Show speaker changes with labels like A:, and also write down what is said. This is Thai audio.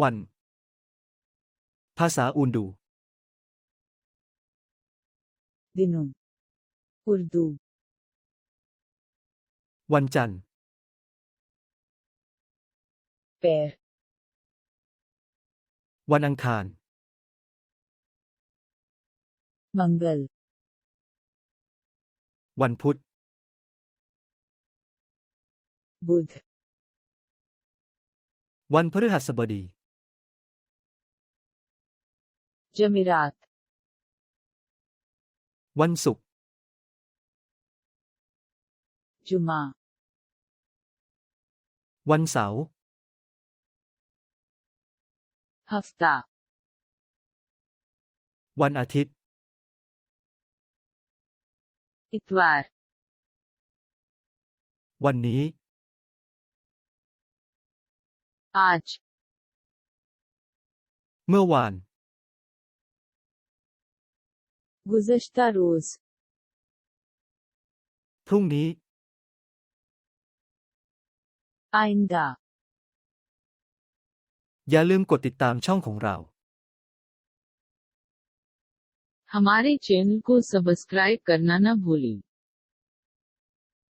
A: วัน ภาษาอุนดู
B: ดินุนอุรดู
A: วันจันทร์
B: เปร์
A: วันอังคาร
B: มังเกล
A: วันพุธ
B: บุธ
A: วันพฤหัสบดี
B: Jamirat
A: วันศุกร์
B: จุฬา
A: วันเสาร์
B: ฮัฟตา
A: วันอาทิตย์
B: อิต
A: วารวันนี้
B: อาจ
A: เมื่อวาน
B: गुज़श्ता रोज
A: พรุ่งนี้
B: आइंदा
A: อย่าลืมกดติดตามช่องของเรา
B: हमारे चैनल को सब्सक्राइब करना न भूलें